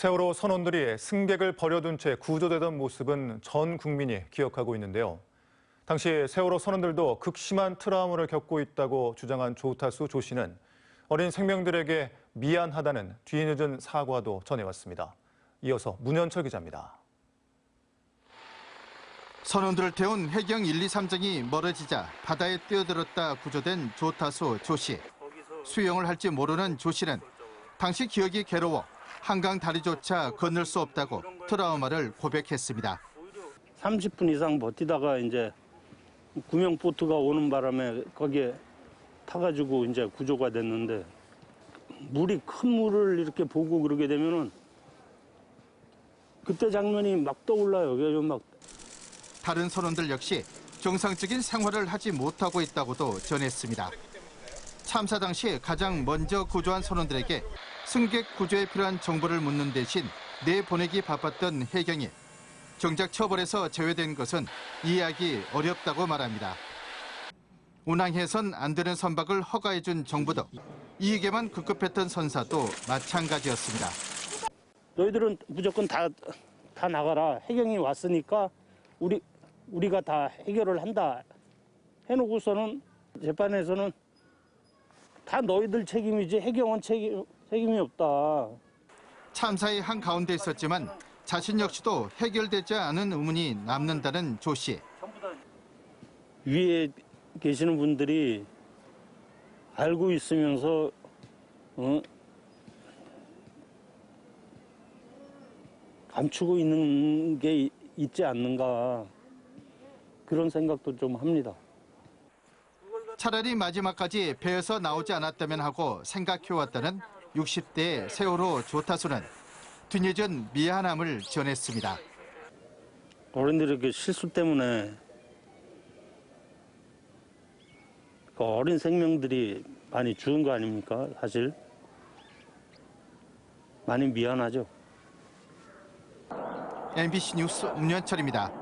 세월호 선원들이 승객을 버려둔 채 구조되던 모습은 전 국민이 기억하고 있는데요. 당시 세월호 선원들도 극심한 트라우마를 겪고 있다고 주장한 조타수 조 씨는 어린 생명들에게 미안하다는 뒤늦은 사과도 전해왔습니다. 이어서 문현철 기자입니다. 선원들을 태운 해경 1, 2, 3장이 멀어지자 바다에 뛰어들었다 구조된 조타수 조 씨. 수영을 할지 모르는 조 씨는 당시 기억이 괴로워 한강 다리조차 건널 수 없다고 트라우마를 고백했습니다. 30분 이상 버티다가 이제 구명 보트가 오는 바람에 거기에 타가지고 이제 구조가 됐는데 물이 큰 물을 이렇게 보고 그러게 되면은 그때 장면이 막 떠올라요. 그래서 막 다른 선원들 역시 정상적인 생활을 하지 못하고 있다고도 전했습니다. 참사 당시 가장 먼저 구조한 선원들에게 승객 구조에 필요한 정보를 묻는 대신 내보내기 바빴던 해경이 정작 처벌에서 제외된 것은 이해하기 어렵다고 말합니다. 운항해선 안 되는 선박을 허가해준 정부도 이익에만 급급했던 선사도 마찬가지였습니다. 너희들은 무조건 다, 다 나가라. 해경이 왔으니까 우리, 우리가 다 해결을 한다. 해놓고서는 재판에서는 다 너희들 책임이지 해경은 책임, 책임이 없다. 참사의 한 가운데 있었지만 자신 역시도 해결되지 않은 의문이 남는다는 조 씨. 위에 계시는 분들이 알고 있으면서 어? 감추고 있는 게 있지 않는가 그런 생각도 좀 합니다. 차라리 마지막까지 배에서 나오지 않았다면 하고 생각해왔다는 60대 세월호 조타수는 뒤늦은 미안함을 전했습니다. 어른들의 그 실수 때문에 그 어린 생명들이 많이 죽은 거 아닙니까? 사실 많이 미안하죠. MBC 뉴스 문현철입니다.